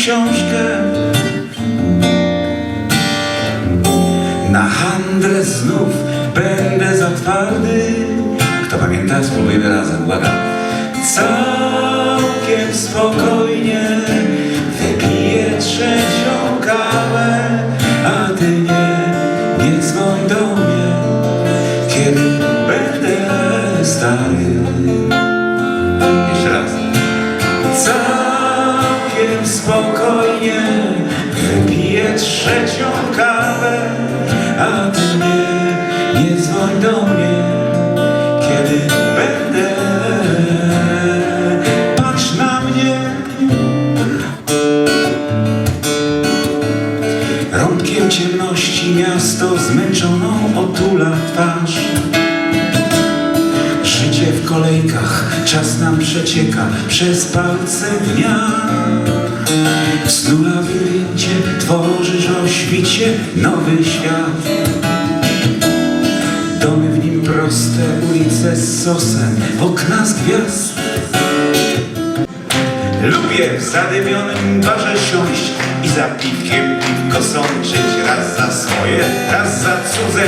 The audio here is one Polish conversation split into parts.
książkę. Na handrę znów będę za twardy. Kto pamięta, spróbujmy razem, uwaga. Całkiem spokojnie dzwoń do mnie, kiedy będę. Patrz na mnie. Rąbkiem ciemności miasto zmęczoną otula twarz. Życie w kolejkach, czas nam przecieka przez palce dnia. W snu labiryncie tworzysz o świcie nowy świat. W proste, ulice z sosem, okna z gwiazd. Lubię w zadymionym barze siąść i za piwkiem piwko sączyć raz za swoje, raz za cudze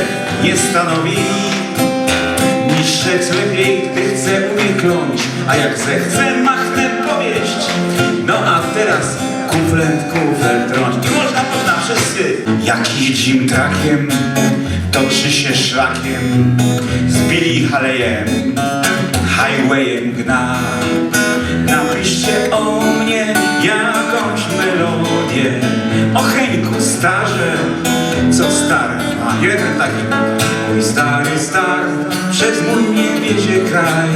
nie stanowi Niszczec lepiej, gdy chcę umie kląć, a jak zechcę machnę powieść. No a teraz kuflet, kufel trąć można, można wszyscy. Jakiś dzim trakiem toczy się szlakiem, zbili halejem, highwayem gna. Napiszcie o mnie jakąś melodię, o Henku starze, co stary ma jeden taki. Mój stary star przez mój nie wiedzie kraj,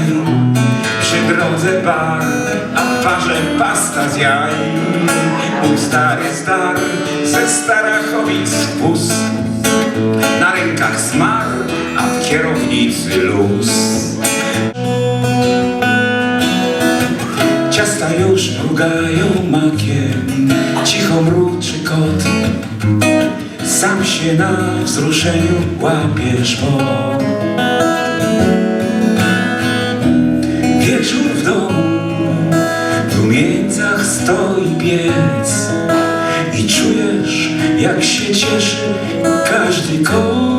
przy drodze bar, a w barze pasta z jaj. Mój stary star ze Starachowic wóz, na rękach smar, a w kierownicy luz. Ciasta już mrugają makiem, cicho mruczy kot. Sam się na wzruszeniu łapiesz po. Wieczór w domu, w rumieńcach stoi piec i czujesz, jak się cieszy każdy kąt.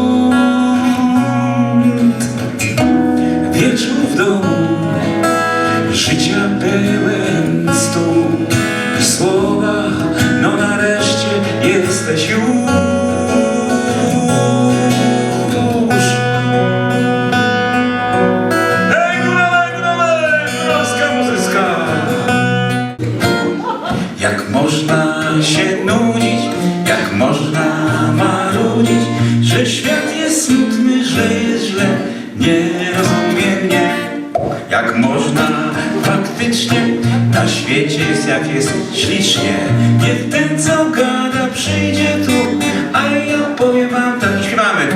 Jak jest ślicznie. Niech ten co gada przyjdzie tu, a ja powiem wam tak śpiewamy.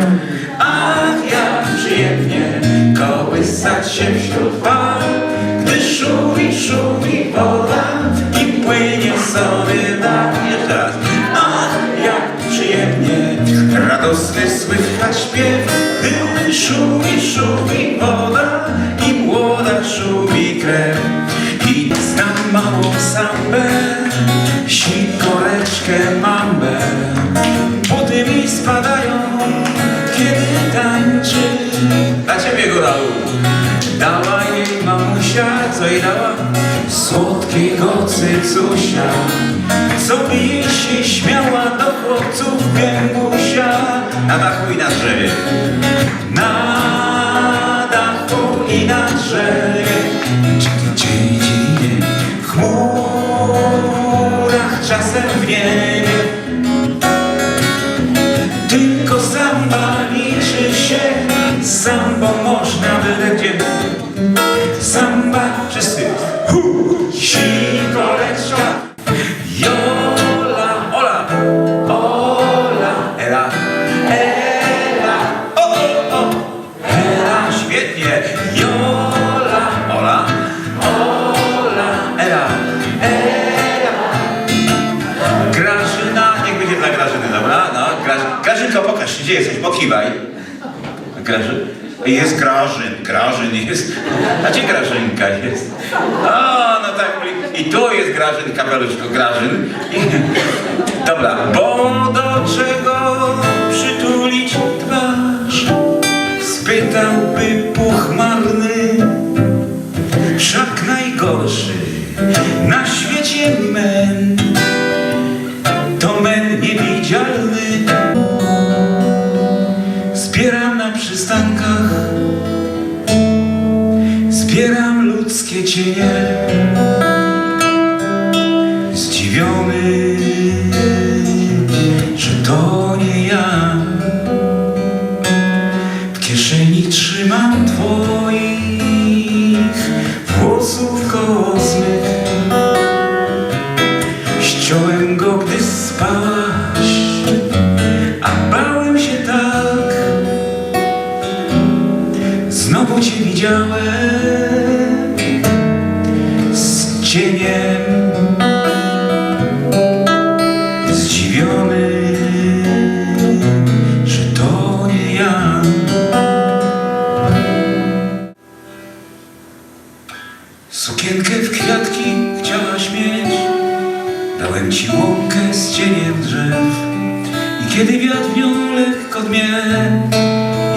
Ach, jak przyjemnie kołysać się wśród fal, gdy szumi, szumi woda i płynie sobie na jeszcze. Ach, jak przyjemnie radosny słychać śpiew, gdy szumi, szumi cycusia, co by jej się śmiała do chłopców gębusia. Na dachu i na drzewie. Na dachu i na drzewie. W chmurach czasem w niebie. Gdzie jesteś, pokiwaj. Graży... Jest Grażyn, Grażyn jest. A gdzie Grażynka jest? A, no tak, i tu jest Grażyn, kapeluszko Grażyn. I, dobra, bo do czego przytulić twarz? Spytałby puchmarny, wszak najgorszy cienie Zdziwiony, że to nie ja. W kieszeni trzymam twoich Włosów kosmych. Ściąłem go, gdy spałaś A bałem się tak. Znowu cię widziałem ci łąkę z cieniem drzew i kiedy wiatr w nią lekko dmie,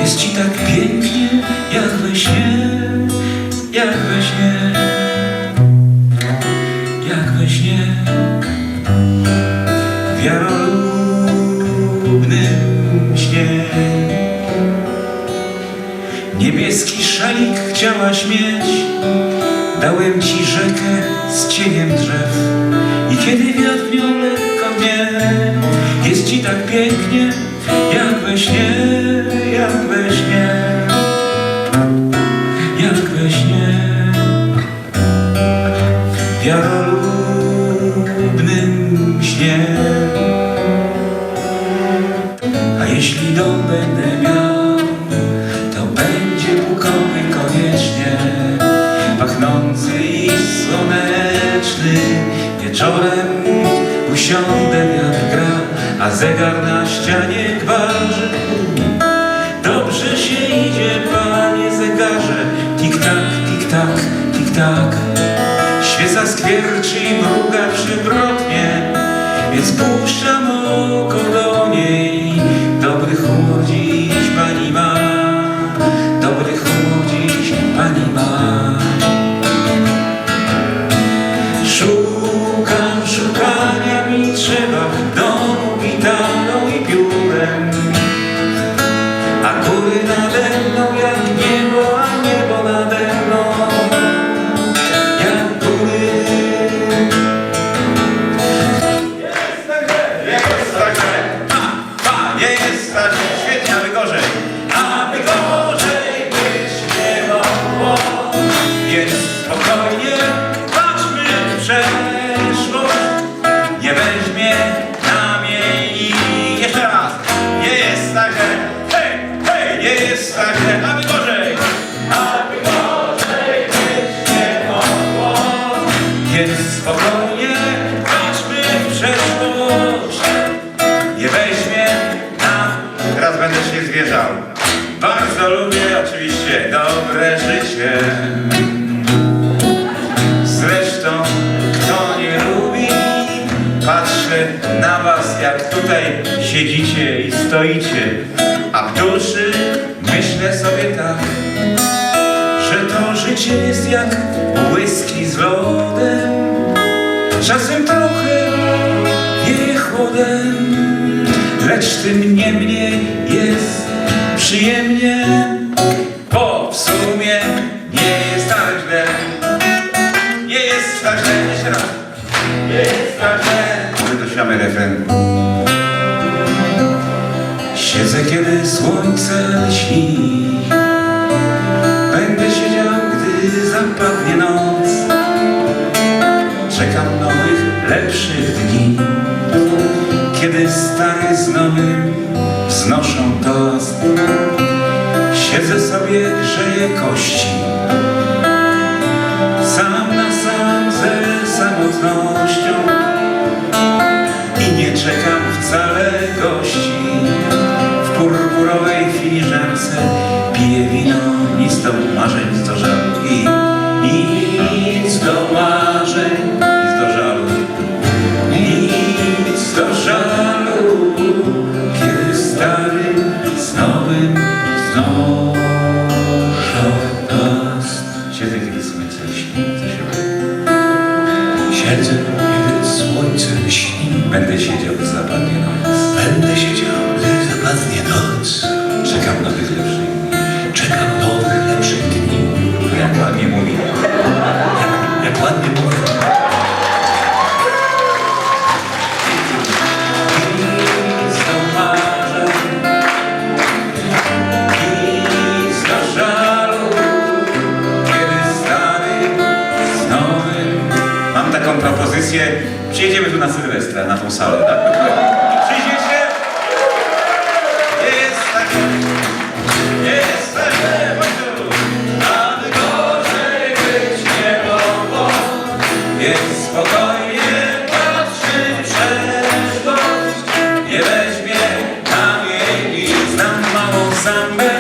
jest ci tak pięknie, jak we śnie, jak we śnie, jak we śnie. W jarolubnym śnie. Niebieski szalik chciałaś mieć, dałem ci rzekę z cieniem drzew. I kiedy wiatr w nią mnie, jest ci tak pięknie, jak we śnie, jak we śnie, jak we śnie. W jarolubnym śnie. A jeśli dom będę miał, to będzie bukowy koniecznie, pachnący i słoneczny. Wieczorem usiądę, wiatr gra, a zegar na ścianie gwarzy. down. Więc spokojnie patrzmy w przeszłość. Nie weźmie nam, teraz będę się zwierzał. Bardzo lubię oczywiście dobre życie. Zresztą, kto nie lubi, patrzę na was, jak tutaj siedzicie i stoicie, a w duszy myślę sobie tak, życie jest jak whisky z lodem, czasem trochę wieje chłodem, lecz tym niemniej jest przyjemnie, bo w sumie nie jest tak źle. Nie jest tak źle, jeszcze raz. Nie jest tak źle. Może doświadczamy refren. Siedzę, kiedy słońce lśni. Zapadnie noc. Czekam nowych, lepszych dni. Kiedy stary z nowym wznoszą toast. Siedzę sobie, grzeję kości. propozycję. Przyjedziemy tu na Sylwestra, na tą salę, tak? Przyjdziecie? Jest tak. Tak. spokojnie, patrzy przeszłość, nie weźmie na jej nic, znam małą zambę.